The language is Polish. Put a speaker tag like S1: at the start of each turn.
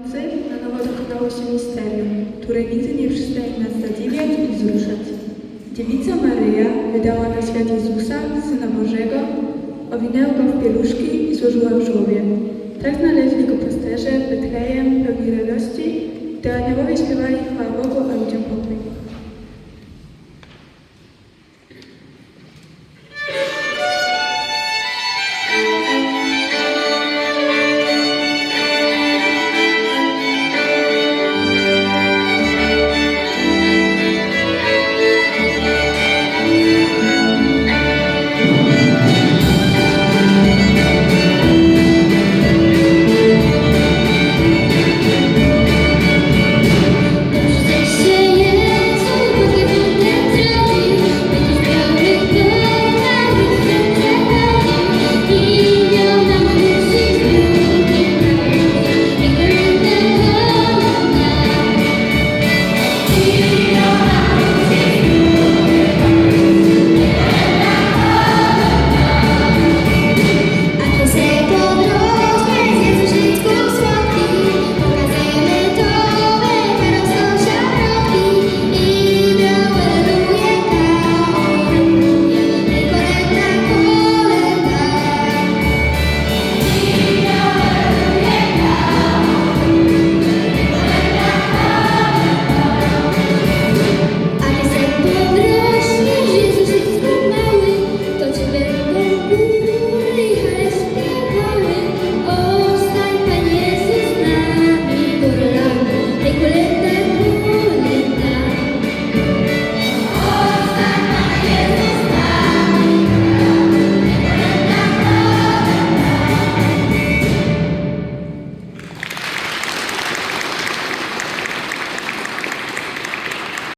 S1: Na nowo dokonało się misterium, które nigdy nie przestaje nas zadziwiać i wzruszać. Dziewica Maryja wydała na świat Jezusa, Syna Bożego, owinęła go w pieluszki i złożyła w żłobie. Tak znaleźli go pasterze Betlejem pełni